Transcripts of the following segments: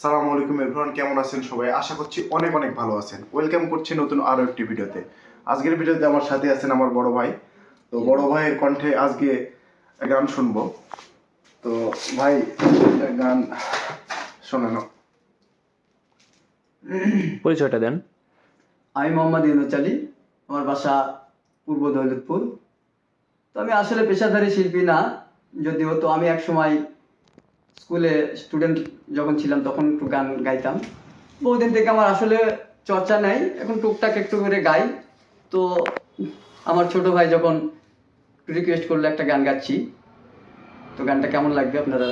সালাম আলাইকুম এভরিওয়ান কেমন আছেন সবাই? আশা করছি অনেক অনেক ভালো আছেন। ওয়েলকাম করছি নতুন আরও একটি ভিডিওতে। আজকের ভিডিওতে আমার সাথে আছেন আমার বড় ভাই। তো বড় ভাইয়ের কণ্ঠে আজকে গান শুনব। তো ভাই গান শোনানো। পরিচয়টা দেন। আমি মোহাম্মদ ইউনুস আলী আমার বাসা পূর্ব দৌলতপুর। তো আমি আসলে পেশাদারি শিল্পী না যদিও তো আমি এক সময় স্কুলে স্টুডেন্ট যখন ছিলাম, তখন একটু গান গাইতাম। বহুদিন থেকে আমার আসলে চর্চা নেই, এখন টুকটাক একটু করে গাই। তো আমার ছোট ভাই যখন রিকোয়েস্ট করল একটা গান গাচ্ছি, তো গানটা কেমন লাগবে আপনারা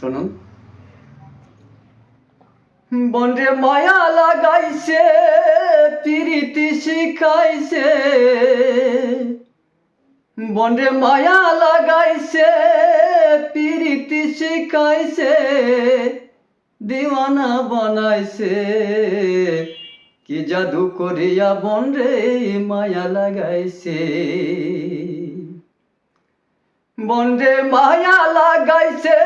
শুনুন। বন্ডে মায়া লাগাইছে, পিরিতি শিখাইছে বন্ডে মায়া লাগাইছে, পিরিতি শিখাইছে, দিওয়ানা বানাইছে। কি জাদু করিয়া বন্ডে মায়া লাগাইছে। বন্ডে মায়া লাগাইছে,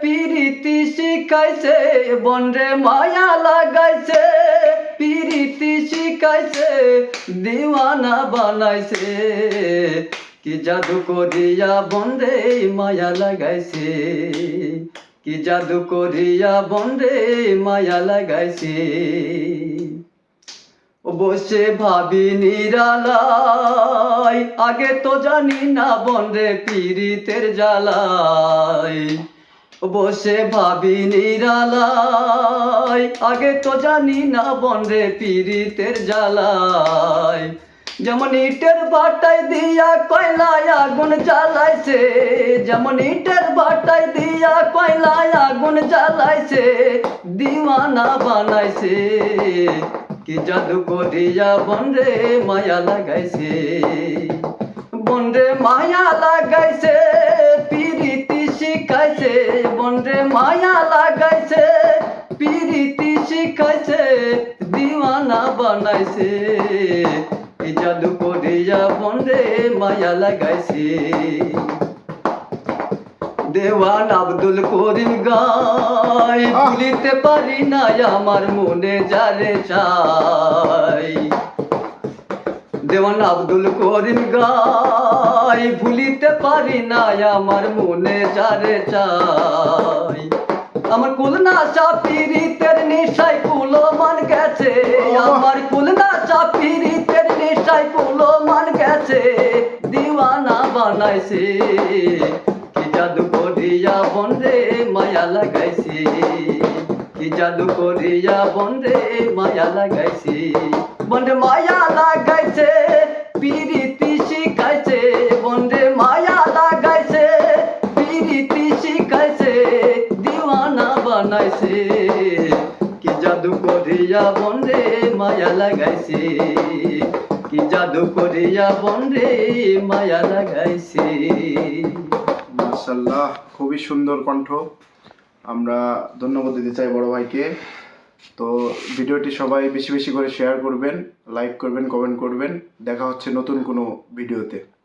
পিরিতি শিখাইছে। বন্ডে মায়া লাগাইছে, পিরিতি শিখাইছে, দিওয়ানা বানাইছে। কি জাদু করিয়া বন্ডে মায়া লাগাইছে? কি জাদু করিয়া বন্ডে মায়া লাগাইছে? বসে ভাবি নিরালাই আগে তো জানি না বন্ডে পীড়িতের জ্বালাই ও বসে ভাবি নিরালাই আগে তো জানি না বন্ডে পীড়িতের জ্বালাই যেমন ইটের বাটাই দিয়া কয়লায় আগুন জ্বালাইছে, যেমন ইটের বাটাই দিয়া কয়লায় আগুন জ্বালাইছে, দিওয়ানা বানাইছে। কি জাদু করিয়া বন্ডে মায়া লাগাইছে বন্ডে মায়া লাগাইছে, পিরিতি শিখাইছে বন্ডে মায়া লাগাইছে, পিরিতি শিখাইছে, দিওয়ানা বানাইছে। জাদু করিয়া বন্ডে মায়া লাগাইছে। দেওয়ান আব্দুল করিম গাই! ভুলিতে পারি না আমার মনে যারে চাই। দেওয়ান আব্দুল করিম গাই ভুলিতে পারি না আমার মনে যারে চাই। আমার কুলনা চাপিরিতের নেশায় কুলো মান গেছে আমার কুলনা চাপিরিতের নেশায় কুলো মান গেছে দিওয়ানা বানাইছে। কি জাদু করিয়া বন্ধে মায়া লাগাইছে। কি জাদু করিয়া বন্ধে মায়া লাগাইছে। বন্ধে মায়া লাগাইছে, পিরিতি শিখাইছে। বন্ধে মায়া লাগাইছে, পিরিতি শিখাইছে, দিওয়ানা বানাইছে। কি জাদু করিয়া বন্ধে মায়া লাগাইছে। কি জাদু করিয়া বন্ধে মায়া লাগাইছে? মাশাল্লাহ খুবই সুন্দর কণ্ঠ। আমরা ধন্যবাদ দিতে চাই বড় ভাইকে। তো ভিডিওটি সবাই বেশি বেশি করে শেয়ার করবেন, লাইক করবেন, কমেন্ট করবেন। দেখা হচ্ছে নতুন কোনো ভিডিওতে।